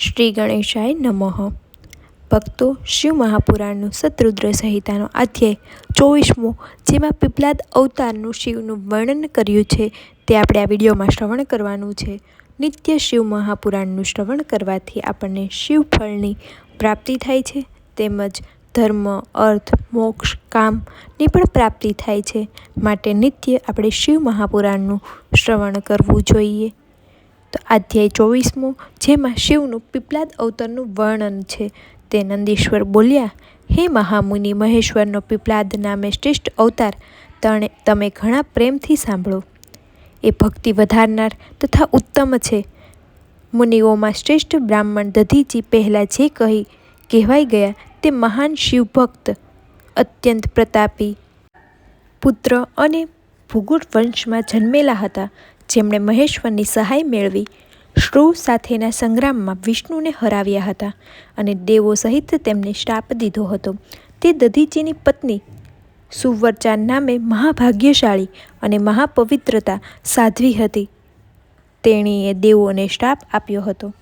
શ્રી ગણેશાય નમઃ. ભક્તો શિવ મહાપુરાણનું સતરુદ્ર સંહિતાનો અધ્યાય ચોવીસમો, જેમાં પીપલાદ અવતારનું શિવનું વર્ણન કર્યું છે, તે આપણે આ વિડીયોમાં શ્રવણ કરવાનું છે. નિત્ય શિવ મહાપુરાણનું શ્રવણ કરવાથી આપણને શિવ ફળની પ્રાપ્તિ થાય છે, તેમજ ધર્મ, અર્થ, મોક્ષ કામની પણ પ્રાપ્તિ થાય છે. માટે નિત્ય આપણે શિવ મહાપુરાણનું શ્રવણ કરવું જોઈએ. તો અધ્યાય ચોવીસમો, જેમાં શિવનું પીપલાદ અવતારનું વર્ણન છે. તે નંદીશ્વર બોલ્યા, હે મહામુનિ, મહેશ્વરનો પીપલાદ નામે શ્રેષ્ઠ અવતાર. તણે, તમે ઘણા પ્રેમથી સાંભળો. એ ભક્તિ વધારનાર તથા ઉત્તમ છે. મુનિઓમાં શ્રેષ્ઠ બ્રાહ્મણ દધીજી પહેલાં જે કહી કહેવાઈ ગયા, તે મહાન શિવભક્ત, અત્યંત પ્રતાપી પુત્ર અને ભૂગુર વંશમાં જન્મેલા હતા. જેમણે મહેશ્વરની સહાય મેળવી, શ્રુ સાથેના સંગ્રામમાં વિષ્ણુને હરાવ્યા હતા અને દેવો સહિત તેમને શ્રાપ દીધો હતો. તે દધીજીની પત્ની સુવર્ચા નામે મહાભાગ્યશાળી અને મહાપવિત્રતા સાધ્વી હતી. તેણીએ દેવોને શ્રાપ આપ્યો હતો.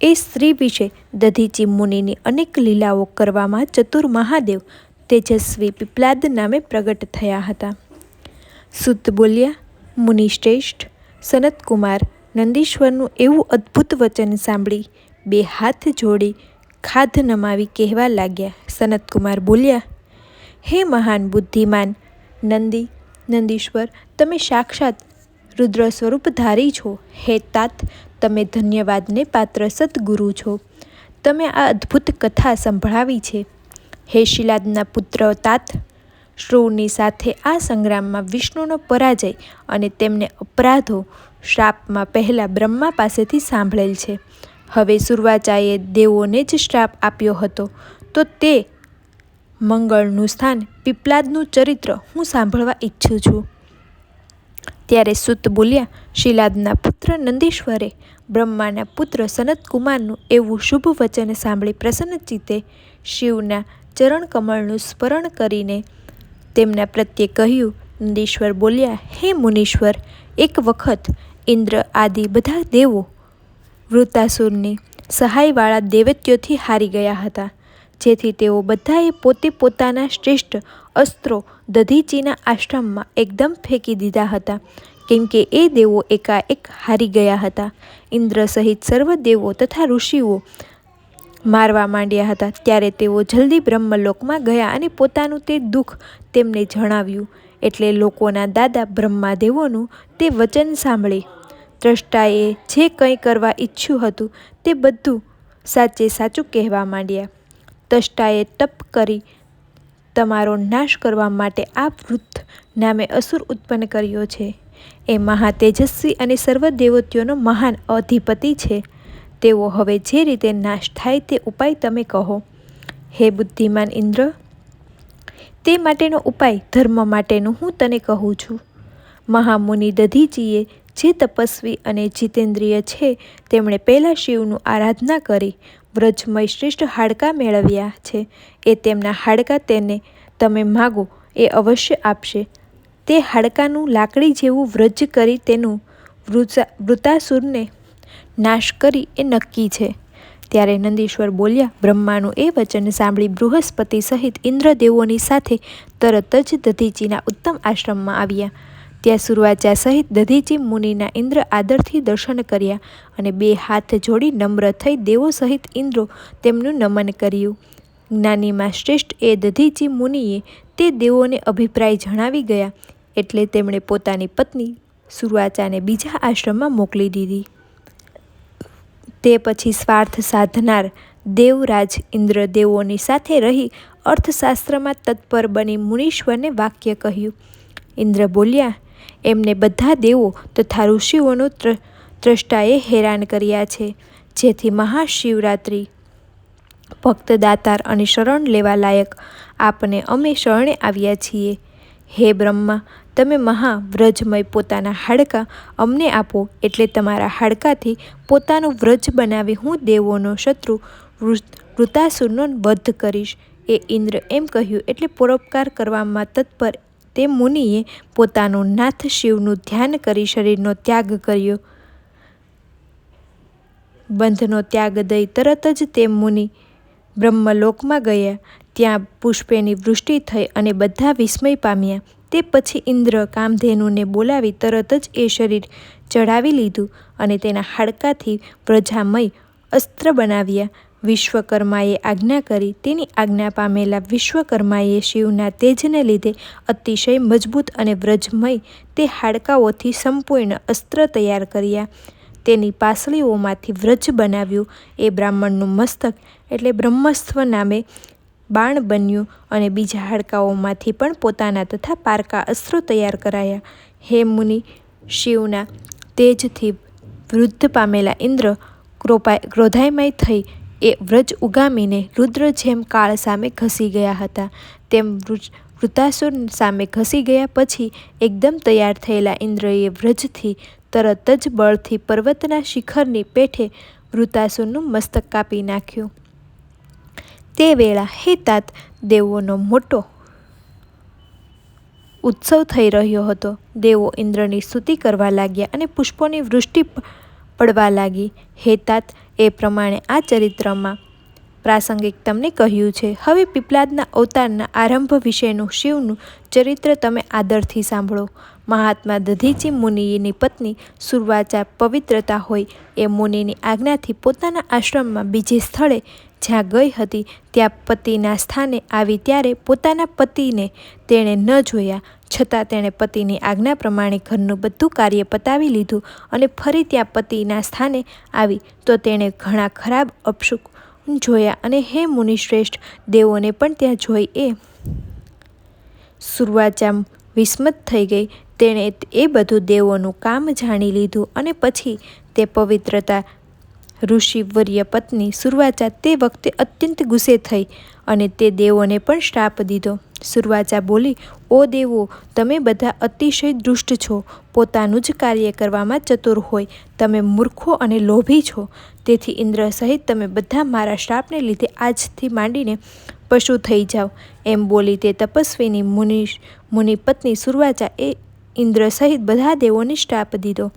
એ સ્ત્રી વિશે દધીજી મુનિની અનેક લીલાઓ કરવામાં ચતુર મહાદેવ તેજસ્વી પીપલાદ નામે પ્રગટ થયા હતા. સુત બોલ્યા મુનિશ્રેષ્ઠ સનતકુમાર નંદીશ્વરનું એવું અદ્ભુત વચન સાંભળી બે હાથ જોડી ખાધ નમાવી કહેવા લાગ્યા. સનતકુમાર બોલ્યા, હે મહાન બુદ્ધિમાન, નંદી, નંદીશ્વર, તમે સાક્ષાત રુદ્ર સ્વરૂપ ધારી છો. હે તાત, તમે ધન્યવાદને પાત્ર સદગુરુ છો. તમે આ અદ્ભુત કથા સંભળાવી છે. હે શિલાદના પુત્ર તાત શ્રુની સાથે આ સંગ્રામમાં વિષ્ણુનો પરાજય અને તેમને અપરાધો શ્રાપમાં પહેલાં બ્રહ્મા પાસેથી સાંભળેલ છે. હવે સુરવાચાએ દેવોને જ શ્રાપ આપ્યો હતો. તો તે મંગળનું સ્થાન, પીપલાદનું ચરિત્ર હું સાંભળવા ઈચ્છું છું. ત્યારે સુત બોલ્યા, શિલાદના પુત્ર નંદીશ્વરે બ્રહ્માના પુત્ર સનતકુમારનું એવું શુભ વચન સાંભળી પ્રસન્ન ચિત્તે શિવના ચરણકમળનું સ્મરણ કરીને તેમના પ્રત્યે કહ્યું, નંદીશ્વર બોલ્યા, હે મુનીશ્વર, એક વખત ઇન્દ્ર આદિ બધા દેવો વૃતાસુરની સહાયવાળા દેવત્યોથી હારી ગયા હતા, જેથી તેઓ બધાએ પોતે પોતાના શ્રેષ્ઠ અસ્ત્રો દધીચીના આશ્રમમાં એકદમ ફેંકી દીધા હતા, કેમ કે એ દેવો એકાએક હારી ગયા હતા. ઇન્દ્ર સહિત સર્વ દેવો તથા ઋષિઓ મારવા માંડ્યા હતા. ત્યારે તેઓ જલ્દી બ્રહ્મલોકમાં ગયા અને પોતાનું તે દુઃખ તેમને જણાવ્યું. એટલે લોકોના દાદા બ્રહ્માદેવોનું તે વચન સાંભળી. દ્રષ્ટાએ જે કંઈ કરવા ઈચ્છ્યું હતું તે બધું સાચે સાચું કહેવા માંડ્યા. દ્રષ્ટાએ તપ કરી તમારો નાશ કરવા માટે આ વૃદ્ધ નામે અસુર ઉત્પન્ન કર્યો છે. એ મહા તેજસ્વી અને સર્વ દેવતીઓનો મહાન અધિપતિ છે. તેઓ હવે જે રીતે નાશ થાય તે ઉપાય તમે કહો. હે બુદ્ધિમાન ઇન્દ્ર, તે માટેનો ઉપાય ધર્મ માટેનું હું તને કહું છું. મહામુનિ દધીજીએ જે તપસ્વી અને જીતેન્દ્રિય છે, તેમણે પહેલાં શિવનું આરાધના કરી, વ્રજમય શ્રેષ્ઠ હાડકાં મેળવ્યા છે. એ તેમના હાડકાં તેને તમે માગો, એ અવશ્ય આપશે. તે હાડકાનું લાકડી જેવું વ્રજ કરી તેનું વૃતાસુરને નાશ કરી એ નક્કી છે. ત્યારે નંદીશ્વર બોલ્યા, બ્રહ્માનું એ વચન સાંભળી બૃહસ્પતિ સહિત ઇન્દ્રદેવોની સાથે તરત જ દધીચીના ઉત્તમ આશ્રમમાં આવ્યા. ત્યાં સુરવાચા સહિત દધીચી મુનિના ઇન્દ્ર આદરથી દર્શન કર્યા અને બે હાથ જોડી નમ્ર થઈ દેવો સહિત ઇન્દ્રો તેમનું નમન કર્યું. જ્ઞાનીમાં શ્રેષ્ઠ એ દધીચી મુનિએ તે દેવોને અભિપ્રાય જણાવી ગયા, એટલે તેમણે પોતાની પત્ની સુરવાચાને બીજા આશ્રમમાં મોકલી દીધી. તે પછી સ્વાર્થ સાધનાર દેવરાજ ઇન્દ્ર દેવોની સાથે રહી અર્થશાસ્ત્રમાં તત્પર બની મુનીશ્વરને વાક્ય કહ્યું. ઇન્દ્ર બોલ્યા, એમને બધા દેવો તથા ઋષિઓનો ત્રષ્ટાએ હેરાન કર્યા છે. જેથી મહાશિવરાત્રિ ભક્તદાતાર અને શરણ લેવા લાયક આપને અમે શરણે આવ્યા છીએ. હે બ્રહ્મા, તમે મહાવ્રજમય પોતાના હાડકાં અમને આપો એટલે તમારા હાડકાથી પોતાનું વ્રજ બનાવી હું દેવોનો શત્રુ વૃતાસુરનો વધ કરીશ. એ ઇન્દ્ર એમ કહ્યું એટલે પરોપકાર કરવામાં તત્પર તે મુનિએ પોતાનું નાથ શિવનું ધ્યાન કરી શરીરનો ત્યાગ કર્યો. બંધનો ત્યાગ દઈ તરત જ તે મુનિ બ્રહ્મલોકમાં ગયા. ત્યાં પુષ્પેની વૃષ્ટિ થઈ અને બધા વિસ્મય પામ્યા. તે પછી ઇન્દ્ર કામધેનુને બોલાવી તરત જ એ શરીર ચઢાવી લીધું અને તેના હાડકાથી પ્રજામય અસ્ત્ર બનાવ્યા. વિશ્વકર્માએ આજ્ઞા કરી. તેની આજ્ઞા પામેલા વિશ્વકર્માએ શિવના તેજને લીધે અતિશય મજબૂત અને વ્રજમય તે હાડકાઓથી સંપૂર્ણ અસ્ત્ર તૈયાર કર્યા. તેની પાસળીઓમાંથી વ્રજ બનાવ્યું. એ બ્રાહ્મણનું મસ્તક એટલે બ્રહ્મસ્ત્વ નામે બાણ બન્યું અને બીજા હાડકાઓમાંથી પણ પોતાના તથા પારકા અસ્ત્રો તૈયાર કરાયા. હે મુનિ, શિવના તેજથી વૃદ્ધ પામેલા ઇન્દ્ર ક્રોધાયમય થઈ એ વ્રજ ઉગામીને રુદ્ર જેમ કાળ સામે ઘસી ગયા હતા. તેમ વૃતાસુર સામે ઘસી ગયા પછી એકદમ તૈયાર થયેલા ઇન્દ્રએ વ્રજથી તરત જ બળથી પર્વતના શિખરની પેઠે વૃતાસુરનું મસ્તક કાપી નાખ્યું. તે વેળા હેતાત દેવોનો મોટો ઉત્સવ થઈ રહ્યો હતો. દેવો ઇન્દ્રની સ્તુતિ કરવા લાગ્યા અને પુષ્પોની વૃષ્ટિ પડવા લાગી. હેતાત એ પ્રમાણે આ ચરિત્રમાં પ્રાસંગિક તમને કહ્યું છે. હવે પીપલાદના અવતારના આરંભ વિશેનું શિવનું ચરિત્ર તમે આદરથી સાંભળો. મહાત્મા દધીચી મુનિની પત્ની સુરવાચા પવિત્રતા હોય એ મુનિની આજ્ઞાથી પોતાના આશ્રમમાં બીજે સ્થળે જ્યાં ગઈ હતી ત્યાં પતિના સ્થાને આવી ત્યારે પોતાના પતિને તેણે ન જોયા. છતાં તેણે પતિની આજ્ઞા પ્રમાણે ઘરનું બધું કાર્ય પતાવી લીધું અને ફરી ત્યાં પતિના સ્થાને આવી. તો તેણે ઘણા ખરાબ અપશુક જોયા અને હે મુનિશ્રેષ્ઠ, દેવોને પણ ત્યાં જોઈ એ. સુરવાચા વિસ્મત થઈ ગઈ. તેણે એ બધું દેવોનું કામ જાણી લીધું અને પછી તે પવિત્રતા ઋષિવર્ય પત્ની સુરવાચા તે વખતે અત્યંત ગુસ્સે થઈ અને તે દેવોને પણ શ્રાપ દીધો. સુરવાચા બોલી ઓ દેવો, તમે બધા અતિશય દુષ્ટ છો. પોતાનું જ કાર્ય કરવામાં ચતુર હોય. તમે મૂર્ખો અને લોભી છો. તેથી ઇન્દ્ર સહિત તમે બધા મારા શ્રાપને લીધે આજથી માંડીને પશુ થઈ જાઓ. એમ બોલી તે તપસ્વીની મુનિ મુનિ પત્ની સુરવાચા એ ઇન્દ્ર સહિત બધા દેવોને શ્રાપ દીધો.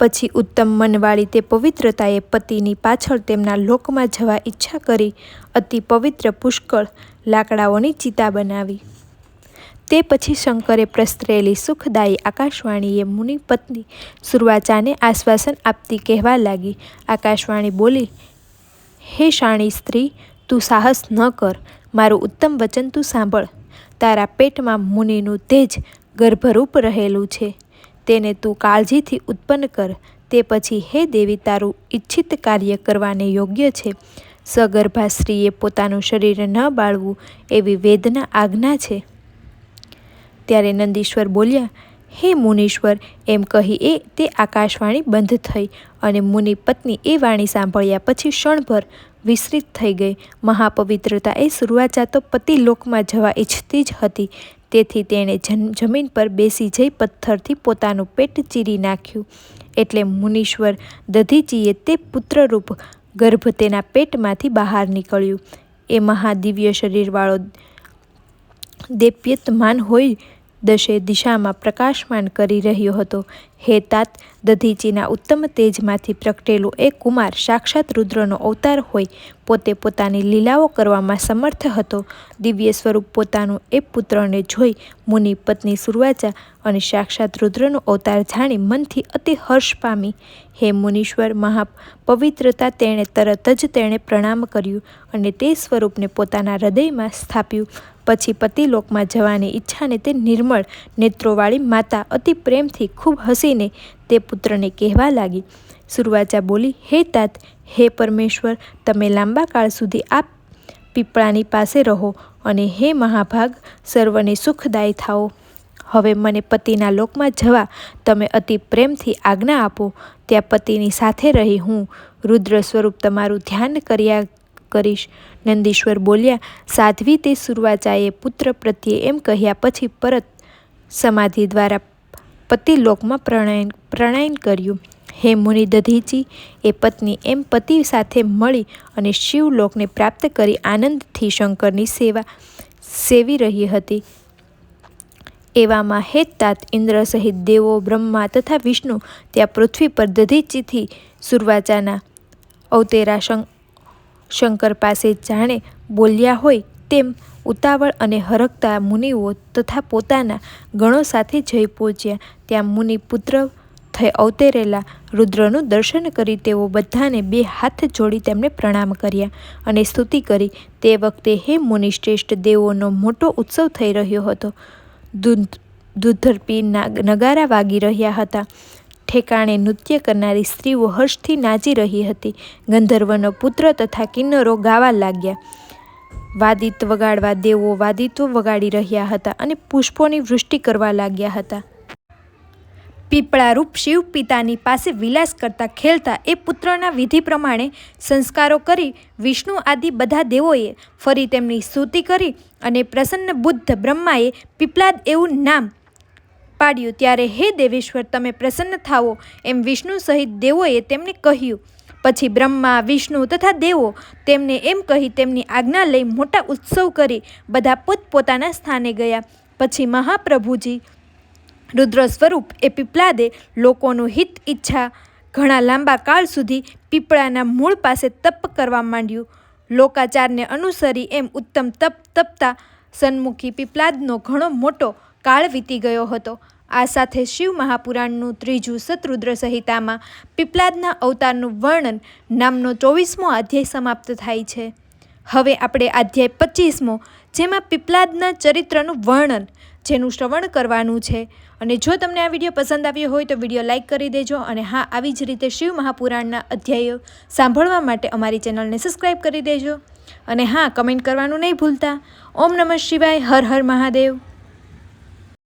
પછી ઉત્તમ મનવાળી તે પવિત્રતાએ પતિની પાછળ તેમના લોકમાં જવા ઈચ્છા કરી. અતિ પવિત્ર પુષ્કળ લાકડાઓની ચિતા બનાવી. તે પછી શંકરે પ્રસ્તરેલી સુખદાયી આકાશવાણીએ મુનિ પત્ની સુરવાચાને આશ્વાસન આપતી કહેવા લાગી. આકાશવાણી બોલી, હે શાણી સ્ત્રી, તું સાહસ ન કર. મારું ઉત્તમ વચન તું સાંભળ. તારા પેટમાં મુનિનું તેજ ગર્ભરૂપ રહેલું છે. તેને તું કાળજીથી ઉત્પન્ન કર. તે પછી હે દેવી, તારું ઈચ્છિત કાર્ય કરવાને યોગ્ય છે. સગર્ભા સ્ત્રીએ પોતાનું શરીર ન બાળવું એવી વેદના આજ્ઞા છે. ત્યારે નંદીશ્વર બોલ્યા, હે મુનીશ્વર, એમ કહી એ તે આકાશવાણી બંધ થઈ અને મુનિ પત્ની એ વાણી સાંભળ્યા પછી ક્ષણભર વિસ્તૃત થઈ ગઈ. મહાપવિત્રતા એ સુરવાચા તો પતિલોકમાં જવા ઈચ્છતી જ હતી. તેથી તેણે જમીન પર બેસી જઈ પથ્થરથી પોતાનું પેટ ચીરી નાખ્યું. એટલે મુનીશ્વર દધીજીએ તે પુત્રરૂપ ગર્ભ તેના પેટમાંથી બહાર નીકળ્યું. એ મહાદિવ્ય શરીરવાળો દેપ્યતમાન હોય દશે દિશામાં પ્રકાશમાન કરી રહ્યો હતો. હે તાત દધીચીના ઉત્તમ તેજમાંથી પ્રગટેલું એ કુમાર સાક્ષાત રુદ્રનો અવતાર હોય, પોતે પોતાની લીલાઓ કરવામાં સમર્થ હતો. દિવ્ય સ્વરૂપ પોતાનું એ પુત્રને જોઈ મુનિ પત્ની સુરવાચા અને સાક્ષાત રુદ્રનો અવતાર જાણી મનથી અતિ હર્ષ પામી. હે મુનીશ્વર મહા પવિત્રતા તેણે તરત જ તેણે પ્રણામ કર્યું અને તે સ્વરૂપને પોતાના હૃદયમાં સ્થાપ્યું. પછી પતિલોકમાં જવાની ઈચ્છાને તે નિર્મળ નેત્રોવાળી માતા અતિ પ્રેમથી ખૂબ હસીને તે પુત્રને કહેવા લાગી. સુરવાચા બોલી, હે તાત, હે પરમેશ્વર, તમે લાંબા કાળ સુધી આ પીપળાની પાસે રહો અને હે મહાભાગ, સર્વને સુખદાયી થાઓ. હવે મને પતિના લોકમાં જવા તમે અતિ પ્રેમથી આજ્ઞા આપો. ત્યાં પતિની સાથે રહી હું રુદ્ર સ્વરૂપ તમારું ધ્યાન કર્યા કરીશ. નંદીશ્વર બોલ્યા, સાધ્વી તે સુરવાચાએ પુત્ર પ્રત્યે એમ કહ્યા પછી પરત સમાધિ દ્વારા પતિલોકમાં પ્રણયન પ્રણયન કર્યું. હે મુનિ દધીચી એ પત્ની એમ પતિ સાથે મળી અને શિવલોકને પ્રાપ્ત કરી આનંદથી શંકરની સેવા સેવી રહી હતી. એવામાં હેતાત ઇન્દ્ર સહિત દેવો, બ્રહ્મા તથા વિષ્ણુ ત્યાં પૃથ્વી પર દધીચીથી સુરવાચાના અવતેરા શંકર પાસે જાણે બોલ્યા હોય તેમ ઉતાવળ અને હરખતા મુનિઓ તથા પોતાના ગણો સાથે જઈ પહોંચ્યા. ત્યાં મુનિ પુત્ર થઈ અવતરેલા રુદ્રનું દર્શન કરી તેઓ બધાને બે હાથ જોડી તેમને પ્રણામ કર્યા અને સ્તુતિ કરી. તે વખતે હે મુનિશ્રેષ્ઠ દેવોનો મોટો ઉત્સવ થઈ રહ્યો હતો. દૂધ, દૂધર્પી નાગ- નગારા વાગી રહ્યા હતા. ઠેકાણે નૃત્ય કરનારી સ્ત્રીઓ હર્ષથી નાચી રહી હતી. ગંધર્વનો પુત્ર તથા કિન્નરો ગાવા લાગ્યા. વાદિત વગાડવા દેવો વાદિતો વગાડી રહ્યા હતા અને પુષ્પોની વૃષ્ટિ કરવા લાગ્યા હતા. પીપળારૂપ શિવ પિતાની પાસે વિલાસ કરતા ખેલતા એ પુત્રના વિધિ પ્રમાણે સંસ્કારો કરી વિષ્ણુ આદિ બધા દેવોએ ફરી તેમની સ્તુતિ કરી અને પ્રસન્ન બુદ્ધ બ્રહ્માએ પીપલાદ એવું નામ પાડ્યું. ત્યારે, હે દેવેશ્વર, તમે પ્રસન્ન થાઓ, એમ વિષ્ણુ સહિત દેવોએ તેમને કહ્યું. પછી બ્રહ્મા, વિષ્ણુ તથા દેવો તેમને એમ કહી તેમની આજ્ઞા લઈ મોટા ઉત્સવ કરી બધા પોતપોતાના સ્થાને ગયા. પછી મહાપ્રભુજી રુદ્ર સ્વરૂપ એ પીપલાદે લોકોનું હિત, ઈચ્છા ઘણા લાંબા કાળ સુધી પીપળાના મૂળ પાસે તપ કરવા માંડ્યું. લોકાચારને અનુસરી એમ ઉત્તમ તપ તપતા સન્મુખી પીપલાદનો ઘણો મોટો કાળ વીતી ગયો હતો. આ સાથે શિવ મહાપુરાણનું ત્રીજું સતરુદ્ર સંહિતામાં પીપલાદના અવતારનું વર્ણન નામનો ચોવીસમો અધ્યાય સમાપ્ત થાય છે. હવે આપણે અધ્યાય પચીસમો, જેમાં પીપલાદના ચરિત્રનું વર્ણન, જેનું શ્રવણ કરવાનું છે. અને જો તમને આ વીડિયો પસંદ આવ્યો હોય તો વીડિયો લાઇક કરી દેજો અને હા, આવી જ રીતે શિવ મહાપુરાણના અધ્યાયો સાંભળવા માટે અમારી ચેનલને સબસ્ક્રાઈબ કરી દેજો. અને હા, કમેન્ટ કરવાનું નહીં ભૂલતા. ઓમ નમઃ શિવાય, હર હર મહાદેવ.